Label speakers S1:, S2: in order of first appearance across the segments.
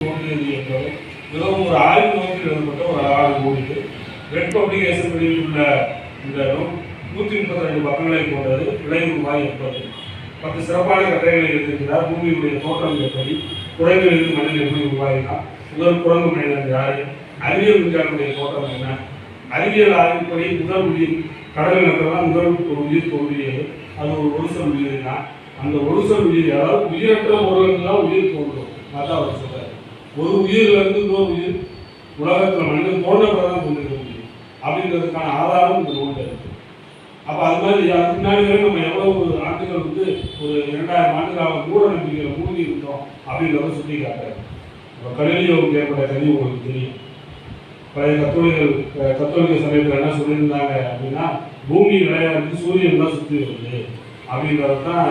S1: தோன்றியது என்பது மிகவும் ஒரு ஆய்வு நோக்கில் எழுதப்பட்ட ஒரு ஆறு நூல் ரெட் பப்ளிகேஷன் வெளியிட்டுள்ள இந்த நூல் நூற்றி முப்பத்தி ரெண்டு பக்கங்களை கொண்டது விளைவு ரூபாய் என்பது பத்து சிறப்பான கட்டுரைகளை எழுதியிருக்கிறார் பூமியுடைய தோற்றம் எப்படி குரங்கிலிருந்து மனிதன் எப்படி உருவாகினா முதல் குரங்கு மனிதன் யார் அறிவியல் விஞ்ஞானுடைய தோற்றம் என்ன அறிவியல் ஆய்வுப்படி முதல் உயிர் கடல் இனத்தெல்லாம் முதல் ஒரு உயிர் தோன்றியது அது ஒரு ஒருசல் உயிர் தான் அந்த ஒருசல் உயிர் அதாவது உயிரற்ற பொருளுக்கு தான் உயிர் தோன்றும். அதான் அவர் சொல்றாரு. ஒரு உயிரில் இருந்து இன்னொரு உயிர் உலகத்தில் மனிதன் தோன்ற தான் முடியும். அப்படின்றதுக்கான ஆதாரம் இந்த நோட்டில் இருக்குது அப்போ அது மாதிரி அதுக்கு முன்னாடி வரை நம்ம ஒரு ஆண்டுகள் வந்து ஒரு இரண்டாயிரம் ஆண்டுகளாக மூட நம்பிக்கையில மூழ்கி இருந்தோம் அப்படின்றத சுட்டி காட்டுறாரு இப்போ கலிலியோவுக்கு ஏற்பட்ட கல்வி உங்களுக்கு தெரியும். பழைய கத்தோலிகள் கத்தோலிக்க சமயத்தில் என்ன சொல்லியிருந்தாங்க அப்படின்னா பூமி விளையாடுறது சூரியன் தான் சுற்றி வருது அப்படின்றது தான்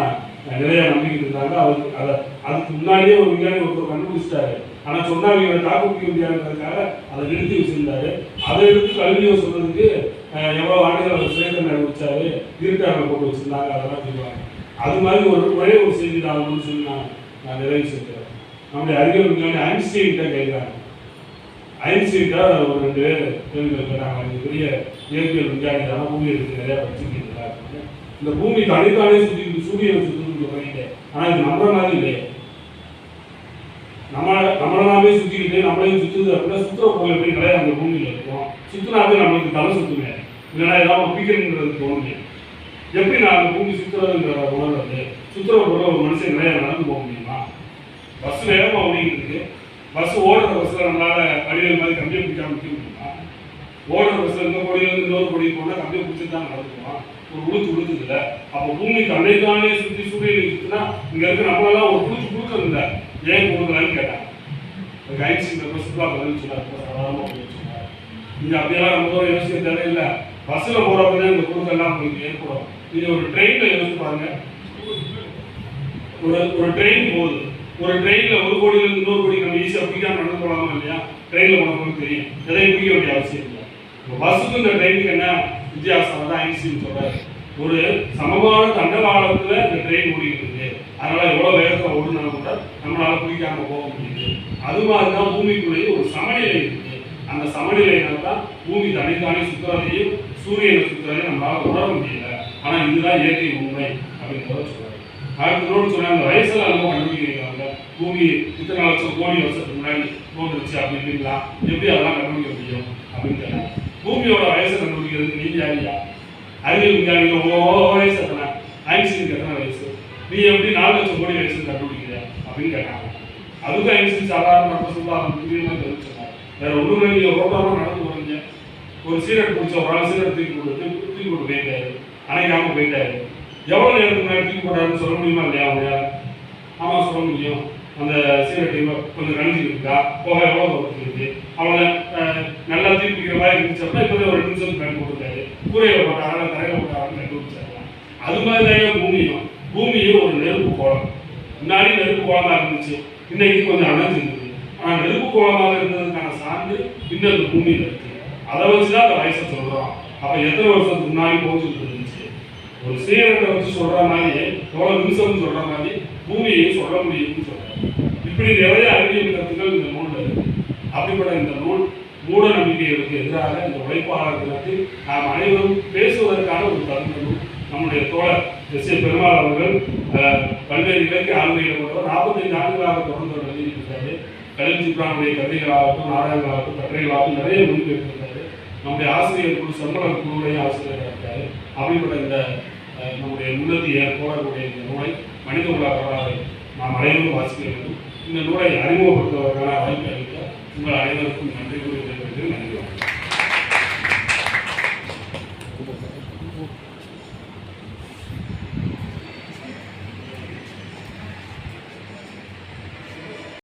S1: நிறைய நம்பிக்கிட்டு இருந்தாங்க. அதுக்கு அதை அதுக்கு முன்னாடியே ஒரு விஞ்ஞானி ஒருத்தர் கண்டுபிடிச்சிட்டாரு. ஆனால் சொன்னாங்க தாக்கு பிடிக்க முடியாதுன்றதுக்காக அதை நிறுத்தி வச்சிருந்தாரு. அதை எடுத்து கல்வியை சொல்றதுக்கு எவ்வளோ ஆண்டுகள் அவர் சுரேந்திரன் அனுபவிச்சாரு இருட்டாங்க போட்டு வச்சிருந்தாங்க அதெல்லாம் சொல்லுவாங்க அது மாதிரி ஒரு ஒரே ஒரு செய்தி நான் ஒன்று சொல்லி நான் நான் நிறைவு செஞ்சேன் நம்முடைய அறிவியல் விஞ்ஞானி ஐன்ஸ்டீன்கிட்ட கேட்குறாங்க. ஐன்ஸ்டீன்கிட்ட ஒரு ரெண்டு பேர் கேள்வி இருக்கிறாங்க இந்த பெரிய இயற்பியல் விஞ்ஞானி தான் பூமி எடுத்து நிறையா படிச்சிருக்கீங்களா இந்த பூமி தனித்தானே சுற்றி சூரியனை சுற்றி பண்ணிட்டேன் ஆனால் இது நம்புற மாதிரி இல்லையே. நம்ம நம்மளாவே சுற்றிக்கிட்டு நம்மளையும் சுற்றுது அப்படின்னா சுத்துற பொருள் எப்படி நிறைய அந்த பூமியில் இருக்கும். சுற்றுனாவே நம்மளுக்கு தலை சுத்துமே. இல்லைன்னா ஏதாவது ஒப்பிக்கணுங்கிறது தோணுது எப்படி நான் அந்த பூமி சுத்துறதுங்கிற உணர்றது சுத்துற பொருள் ஒரு மனுஷன் நிறைய நடந்து போக முடியுமா? பஸ் வேகமாக ஓடிக்கிட்டு பஸ் ஓடுற பஸ்ஸில் நம்மளால் வடிவேல் மாதிரி கம்பியை பிடிக்காம நிற்க முடியுமா? ஓடுற பஸ்ஸில் இந்த கொடியிலேருந்து இன்னொரு கொடி போனால் கம்பியை பிடிச்சி தான் நடக்குமா ஒரு உளுத்து உளுத்துது இல்லை அப்போ பூமி தன்னை தானே சுற்றி சூரியனை சுற்றினா இங்கே இருக்க நம்மளால ஒரு புழுத்து கொடுக்கறது இல்லை. ஏன் அதுக்கு ஐன்ஸ்டீன் சுற்றுலா பதில் சொன்னார் இது அப்படியெல்லாம் ரொம்ப தூரம் யோசிக்க தேவையில்லை பஸ்ஸில் போகிறப்ப தான் இந்த குழுக்கள்லாம் உங்களுக்கு ஏற்படும் இது ஒரு ட்ரெயினில் யோசிச்சு பாருங்க ஒரு ஒரு ட்ரெயின் போகுது ஒரு ட்ரெயினில் ஒரு கோடியில இன்னொரு கோடி நம்ம ஈஸியாக பிடிக்காம நடந்து போகலாமா இல்லையா ட்ரெயினில் போனவங்களுக்கு தெரியும் எதையும் பிடிக்க வேண்டிய அவசியம் இல்லை இப்போ பஸ்ஸுக்கும் இந்த ட்ரெயினுக்கு என்ன வித்தியாசம் தான் ஐன்ஸ்டீன் சொல்கிறார் ஒரு சமமான தண்டவாளத்தில் இந்த ட்ரெயின் ஓடிக்கிட்டு இருக்கு அதனால் எவ்வளோ வேகத்தில் ஓடுனாலும் கூட நம்மளால் பிடிக்காம போக முடியுது அது மாதிரி தான் பூமிக்குள்ளேயே ஒரு சமநிலை இருக்கு. அந்த சமநிலையினால் தான் பூமி தனித்தானே சுற்றுறதையும் சூரியனை சுற்றுறதையும் நம்மளால் உணர முடியல. ஆனால் இதுதான் இயற்கை உண்மை அப்படின்றத சொல்றாரு. அடுத்தோடு நோட்டு சொன்னாங்க அந்த வயசுல நம்ம கண்டுபிடிக்கிறாங்க. பூமி இத்தனை லட்சம் கோடி வருஷத்துக்கு முன்னாடி தோன்றுச்சு அப்படிங்களா எப்படி அதெல்லாம் கண்டுபிடிக்க முடியும் அப்படின்னு கேட்டாங்க. பூமியோட வயசை கண்டுபிடிக்கிறதுக்கு நீங்க யாரியா அறிவியல் விஞ்ஞானிகள் ஓ வயசு எத்தனை? ஐன்ஸ்டீனுக்கு எத்தனை வயசு. நீ எப்படி நாலு லட்சம் கோடி வயசு கண்டுபிடிக்கிற அப்படின்னு கேட்டாங்க. அதுக்கும் ஐன்ஸ்டீன் சாதாரண மட்டும் சொல்லாம துல்லியமா தெரிவிச்சு சொன்னாங்க வேற ஒன்றும் நீங்க ரோட்டாம நடந்து போறீங்க. ஒரு சீரட் பிடிச்ச ஒரு ஆள் சீரட் தூக்கி கொடுத்து தூக்கி கொண்டு போயிட்டாரு. அணைக்காம போயிட்டாரு. எவ்வளோ நேரத்துக்கு முன்னாடி தூக்கி போட்டாருன்னு சொல்ல முடியுமா இல்லையா அவங்க ஆமாம் சொல்ல முடியும். அந்த சீரட்டை கொஞ்சம் கணிஞ்சு இருக்கா போக எவ்வளோ தூரத்துக்கு இருக்கு? நல்லா தீர்ப்பிக்கிற மாதிரி இருந்துச்சு இப்போ ஒரு ரெண்டு நிமிஷம் கண்டு கொடுத்தாரு கூரையில் போட்டாங்க தரையில போட்டாங்க கண்டுபிடிச்சாங்க அது மாதிரி தான் பூமியும். பூமியும் ஒரு நெருப்பு கோலம். முன்னாடி நெருப்பு கோலமாக இருந்துச்சு. இன்னைக்கு கொஞ்சம் அணைஞ்சிருந்தது ஆனால் நெருப்பு கோலமாக இருந்ததுக்கான சான்று இன்னும் இந்த பூமியில் இருக்கு. அதை வச்சுதான் அந்த வயசை சொல்கிறோம் அப்போ எத்தனை வருஷத்துக்கு முன்னாடி போச்சுட்டு இருந்துச்சு ஒரு சீரத்தை வச்சு சொல்கிற மாதிரி எவ்வளோ நிமிஷம்னு சொல்கிற மாதிரி பூமியை சொல்ல முடியும்னு சொல்றாரு. இப்படி நிறைய அறிவியல் கருத்துக்கள் இந்த நூலில் இருக்கு. அப்படிப்பட்ட இந்த நூல் மூட நம்பிக்கைகளுக்கு எதிராக இந்த உழைப்பாளர்களுக்கு நாம் அனைவரும் பேசுவதற்கான ஒரு தருணம் நம்முடைய தோழர் எஸ் ஏ பெருமாள் அவர்கள் பல்வேறு இலக்கிய ஆளுமைகளை கொண்டவர். நாற்பத்தைந்து ஆண்டுகளாக தொடர்ந்து அவர் எழுதியிருக்கிறாரு கலில் சுப்ரானுடைய கதைகளாகட்டும் நாடகங்களாகட்டும் கட்டுரைகளாகட்டும் நிறைய மொழிபெயர்த்திருக்காரு. நம்முடைய ஆசிரியர் குழு சம்பள குழுவுடைய ஆசிரியராக இருக்காரு. அப்படிப்பட்ட இந்த நம்முடைய முன்னதிய தோழர்களுடைய இந்த நூலை மனித உலக வரலாறு நாம் அனைவரும் வாசிக்க வேண்டும். இந்த நூலை அறிமுகப்படுத்துவதற்கான வாய்ப்பு அளிக்க உங்கள் அனைவருக்கும் நன்றி கூறி நன்றி. வணக்கம்